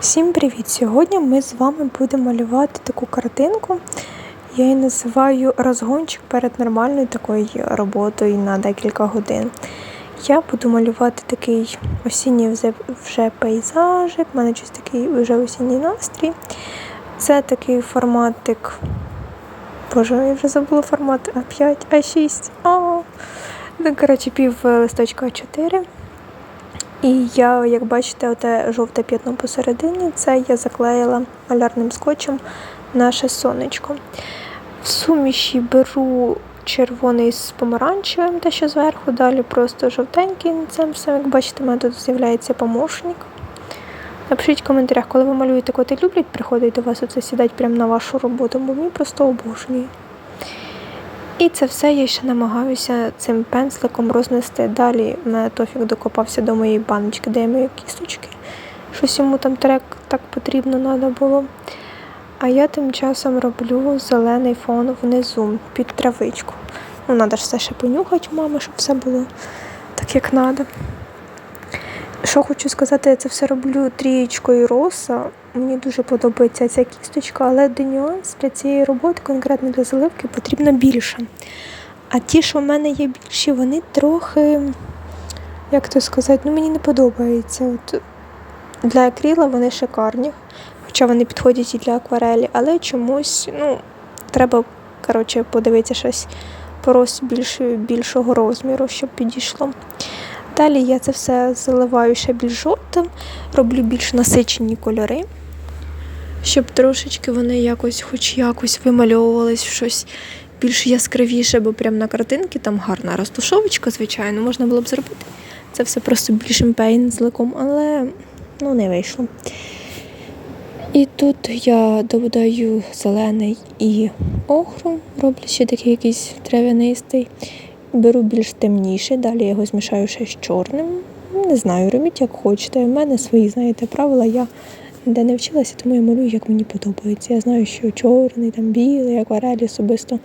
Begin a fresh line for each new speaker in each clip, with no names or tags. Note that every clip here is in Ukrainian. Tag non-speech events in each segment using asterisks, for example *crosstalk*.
Всім привіт! Сьогодні ми з вами будемо малювати таку картинку. Я її називаю розгончик перед нормальною такою роботою на декілька годин. Я буду малювати такий осінній вже- пейзажик, в мене щось такий вже осінній настрій. Це такий форматик. Боже, я вже забула формат А5, А6. О! Ну, коротше, пів листочка А4. І я, як бачите, оте жовте п'ятно посередині, це я заклеїла малярним скотчем наше сонечко. В суміші беру червоний з помаранчевим, те, що зверху, далі просто жовтенький. Це все, як бачите, у мене тут з'являється помощник. Напишіть в коментарях, коли ви малюєте, коти люблять приходити до вас оце сідати прямо на вашу роботу, бо мені просто обожнює. І це все я ще намагаюся цим пензликом рознести. Далі Тофік докопався до моєї баночки, де я мої кісточки. Щось йому там трек так потрібно треба було. А я тим часом роблю зелений фон внизу під травичку. Ну, треба ж все ще понюхати, мама, щоб все було так, як треба. Що хочу сказати, я це все роблю трієчкою роса. Мені дуже подобається ця кісточка, але один нюанс для цієї роботи, конкретно для заливки, потрібно більше. А ті, що в мене є більші, вони трохи, як то сказати, ну мені не подобається. От для акріла вони шикарні, хоча вони підходять і для акварелі, але чомусь ну, треба коротше, подивитися щось по роз більш, більшого розміру, щоб підійшло. Далі я це все заливаю ще більш жовтим, роблю більш насичені кольори, щоб трошечки вони якось, хоч якось вимальовувались в щось більш яскравіше, бо прямо на картинці там гарна розтушовочка, звичайно, можна було б зробити. Це все просто більшим пензликом, але ну, не вийшло. І тут я додаю зелений і охру, роблю ще такий якийсь трав'янистий. Беру більш темніший, далі я його змішаю ще з чорним. Не знаю, робіть як хочете. У мене свої, знаєте, правила. Я де не вчилася, тому я малюю, як мені подобається. Я знаю, що чорний, там білий, акварелі особисто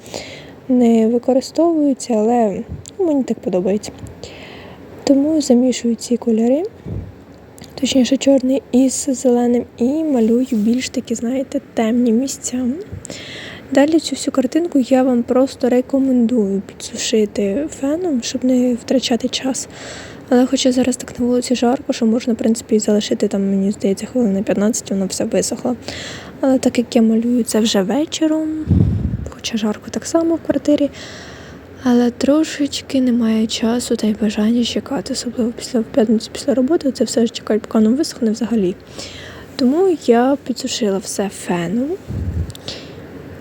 не використовуються, але мені так подобається. Тому замішую ці кольори, точніше, чорний із зеленим, і малюю більш такі, знаєте, темні місця. Далі цю всю картинку я вам просто рекомендую підсушити феном, щоб не втрачати час. Але хоча зараз так на вулиці жарко, що можна, в принципі, залишити там, мені здається, хвилин на 15, воно все висохло. Але так як я малюю це вже вечором, хоча жарко так само в квартирі, але трошечки немає часу та й бажання чекати, особливо після в п'ятницю після роботи, це все ж чекати, поки воно висохне взагалі. Тому я підсушила все феном.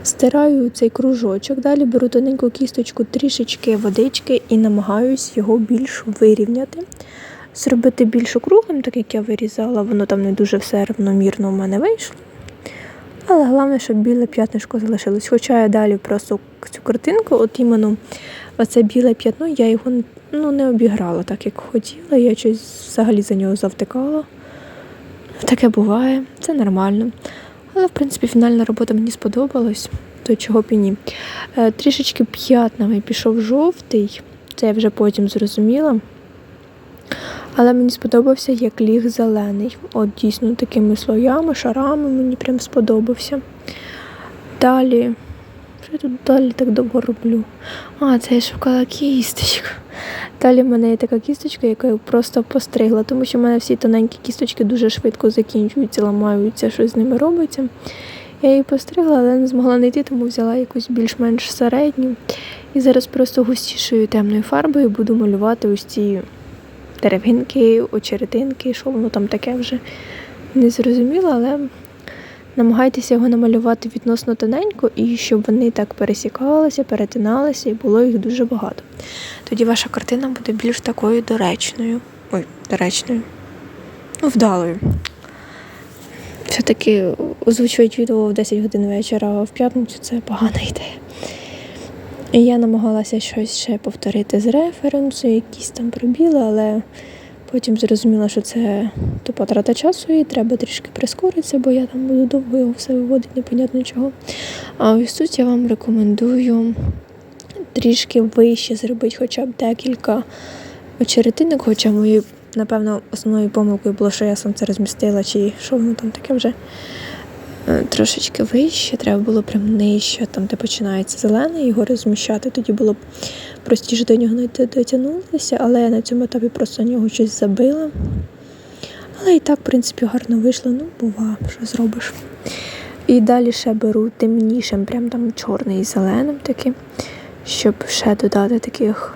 Стираю цей кружочок, далі беру тоненьку кісточку, трішечки водички і намагаюсь його більш вирівняти. Зробити більш округлим, так як я вирізала, воно там не дуже все рівномірно у мене вийшло. Але головне, щоб біле п'ятнишко залишилось. Хоча я далі просто цю картинку, от іменно оце біле п'ятно, я його ну, не обіграла так, як хотіла. Я щось взагалі за нього завтикала. Таке буває, це нормально. Але, в принципі, фінальна робота мені сподобалась, то чого б і ні. Е, Трішечки п'ятнами пішов жовтий, це я вже потім зрозуміла. Але мені сподобався як ліг зелений. От дійсно такими слоями, шарами мені прям сподобався. Далі, що я тут далі так довго роблю? А, це я шукала кісточку. Далі в мене є така кісточка, яку я просто постригла, тому що в мене всі тоненькі кісточки дуже швидко закінчуються, ламаються, щось з ними робиться. Я її постригла, але не змогла знайти, тому взяла якусь більш-менш середню. І зараз просто густішою темною фарбою буду малювати ось ці деревинки, очеретинки, що воно там таке вже не зрозуміло, але намагайтеся його намалювати відносно тоненько і щоб вони так пересікалися, перетиналися і було їх дуже багато. Тоді ваша картина буде більш такою доречною. Ой, доречною. Ну, вдалою. Все-таки озвучувати відео в 10 годин вечора а в п'ятницю це погана ідея. І я намагалася щось ще повторити з референсу, якісь там пробіли, але потім зрозуміла, що це тупа трата часу і треба трішки прискоритися, бо я там буду довго його все виводити, непонятно чого. А ось тут я вам рекомендую трішки вище зробити хоча б декілька очеретинок, хоча мої напевно, основною помилкою було, що я сам це розмістила, чи що воно там таке вже е, трошечки вище, треба було прям нижче, там, де починається зелене, його розміщати. Тоді було б простіше до нього не дотягнутися, але я на цьому етапі просто на нього щось забила. Але і так, в принципі, гарно вийшло. Ну, бува, що зробиш. І далі ще беру темнішим, прям там чорний і зеленим таким, щоб ще додати таких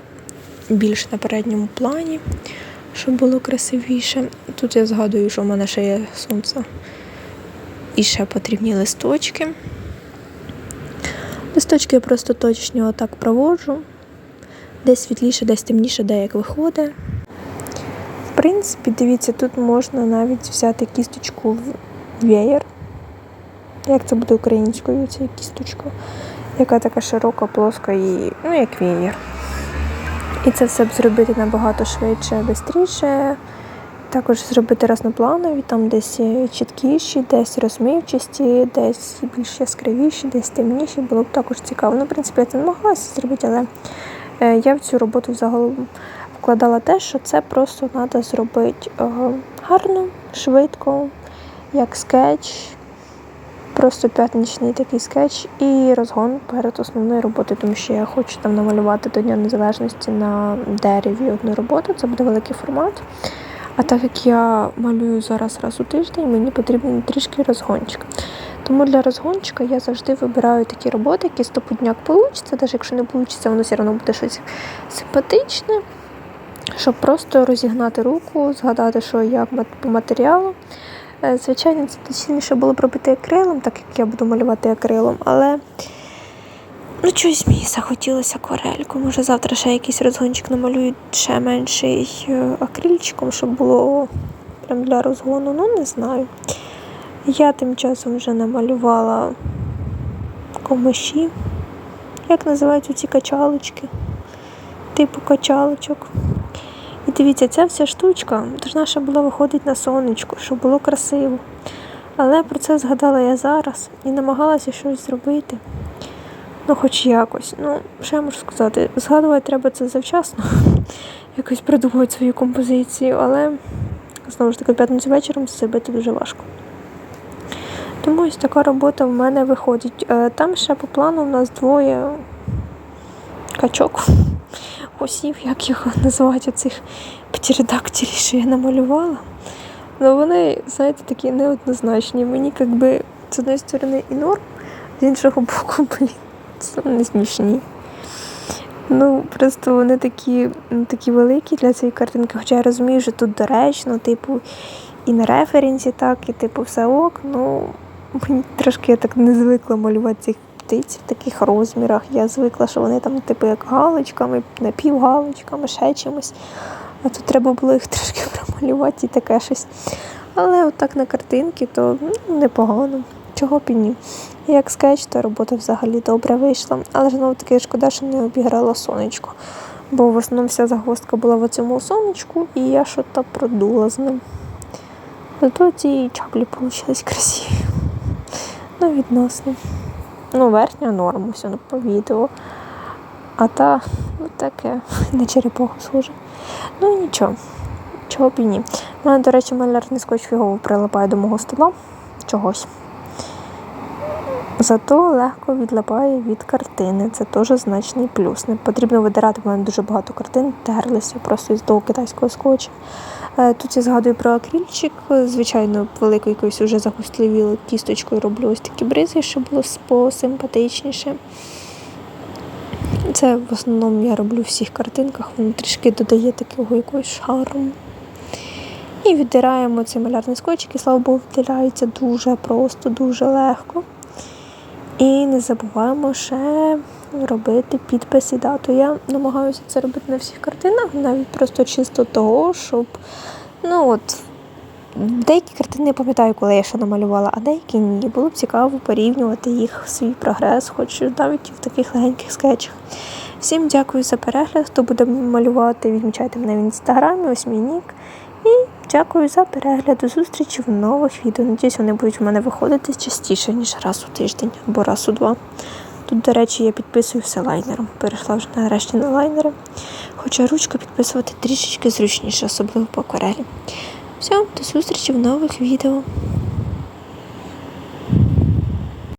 більш на передньому плані, щоб було красивіше. Тут я згадую, що в мене ще є сонце. І ще потрібні листочки. Листочки я просто точно отак проводжу. Десь світліше, десь темніше, де як виходить. В принципі, дивіться, тут можна навіть взяти кісточку в веєр. Як це буде українською, ця кісточка, яка така широка, плоска і ну, як веєр. І це все б зробити набагато швидше, швидше. Також зробити разнопланові, там десь чіткіші, десь розмивчасті, десь більш яскравіші, десь темніші. Було б також цікаво. Ну, в принципі, я це намагалася зробити, але я в цю роботу загалом вкладала те, що це просто треба зробити е, гарно, швидко, як скетч. Просто п'ятничний такий скетч і розгон перед основною роботою, тому що я хочу там намалювати до Дня Незалежності на дереві одну роботу. Це буде великий формат. А так як я малюю зараз раз у тиждень, мені потрібен трішки розгончик. Тому для розгончика я завжди вибираю такі роботи, які стопудняк вийде, навіть якщо не вийде, воно все одно буде щось симпатичне, щоб просто розігнати руку, згадати, що я по матеріалу. Е, Звичайно, це точніше було б робити акрилом, так як я буду малювати акрилом, але ну чогось мені захотілося акварельку. Може завтра ще якийсь розгончик намалюю ще менший е, акрильчиком, щоб було прям для розгону, ну не знаю. Я тим часом вже намалювала комиші. Як називаються ці качалочки? Типу качалочок. І дивіться, ця вся штучка ще була виходити на сонечко, щоб було красиво. Але про це згадала я зараз і намагалася щось зробити. Ну, хоч якось. Ну, що я можу сказати? Згадувати треба це завчасно, *laughs* якось придумувати свою композицію, але знову ж таки, п'ятницю вечором зробити дуже важко. Тому ось така робота в мене виходить. Е, Там ще по плану у нас двоє качок *laughs* осів, як їх називати, оцих п'ятиредакторів, що я намалювала. Ну вони, знаєте, такі неоднозначні. Мені якби з однієї сторони і норм, з іншого боку, *laughs* блін, це не смішні. Ну, просто вони такі ну, такі великі для цієї картинки, хоча я розумію, що тут доречно, типу, і на референсі так, і типу все ок. Ну, мені трошки я так не звикла малювати цих птиць в таких розмірах. Я звикла, що вони там, типу, як галочками, напівгалочками, ще чимось. А тут треба було їх *laughs* трошки промалювати і таке щось. Але отак на картинки, то ну, непогано. Чого б і ні. Як скетч, то робота взагалі добре вийшла. Але знову таки шкода, що не обіграла сонечко. Бо в основному вся загвоздка була в цьому сонечку, і я щось продула з ним. Зато ці чаплі вийшли красиві. Ну, відносно. Ну, верхня норма, все ну, по відео. А та ну, таке, *laughs* на черепаху схоже. Ну нічого, чого б і ні. У мене, до речі, малярний скотч фігово прилипає до мого стола чогось. Зато легко відлипає від картини. Це теж значний плюс. Не потрібно видирати, в мене дуже багато картин, терлися просто із того китайського скотча. Е, Тут я згадую про акрильчик. Звичайно, великою якоюсь вже загустлівілою кісточкою роблю ось такі бризи, щоб було посимпатичніше. Це в основному я роблю в всіх картинках, воно трішки додає такого якогось шарму. І віддираємо цей малярний скотч, який, слава Богу, відділяється дуже просто, дуже легко. І не забуваємо ще робити підпис і дату. Я намагаюся це робити на всіх картинах, навіть просто чисто того, щоб ну от. Деякі картини я пам'ятаю, коли я ще намалювала, а деякі ні. Було б цікаво порівнювати їх свій прогрес, хоч навіть в таких легеньких скетчах. Всім дякую за перегляд. Хто буде малювати, відмічайте мене в інстаграмі, ось мій нік. І дякую за перегляд. До зустрічі в нових відео. Надіюсь, вони будуть в мене виходити частіше, ніж раз у тиждень або раз у два. Тут, до речі, я підписую все лайнером. Перейшла вже нарешті на лайнери. Хоча ручку підписувати трішечки зручніше, особливо по акварелі. Все, до зустрічі в нових відео.